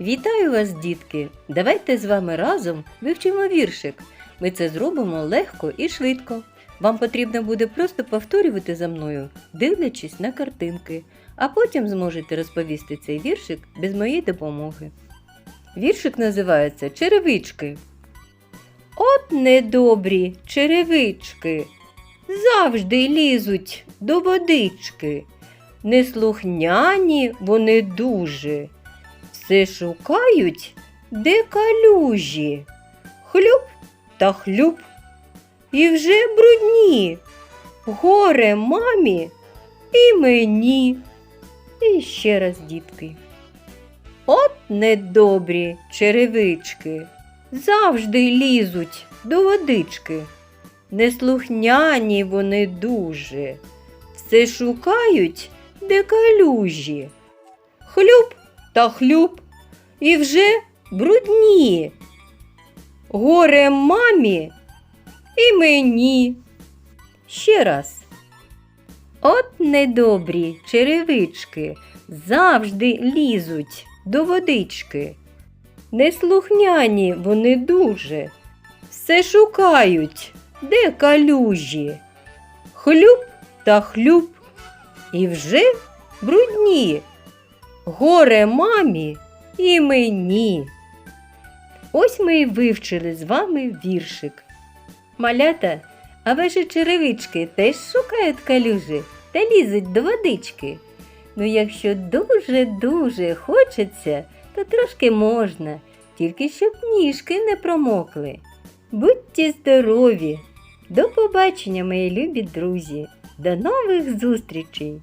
Вітаю вас, дітки! Давайте з вами разом вивчимо віршик. Ми це зробимо легко і швидко. Вам потрібно буде просто повторювати за мною, дивлячись на картинки, а потім зможете розповісти цей віршик без моєї допомоги. Віршик називається Черевички. От недобрі черевички завжди лізуть до водички. Неслухняні вони дуже, все шукають, де калюжі. Хлюп та хлюп. І вже брудні. Горе мамі і мені. І ще раз, дітки. От недобрі черевички завжди лізуть до водички. Неслухняні вони дуже, все шукають, де калюжі. Хлюп та хлюп, і вже брудні. Горе мамі і мені. Ще раз. От недобрі черевички завжди лізуть до водички. Неслухняні вони дуже, все шукають, де калюжі. Хлюп та хлюп, і вже брудні. Горе мамі і мені. Ось ми і вивчили з вами віршик. Малята, а ваші черевички теж шукають калюжі та лізуть до водички. Ну, якщо дуже-дуже хочеться, то трошки можна, тільки щоб ніжки не промокли. Будьте здорові! До побачення, мої любі друзі! До нових зустрічей!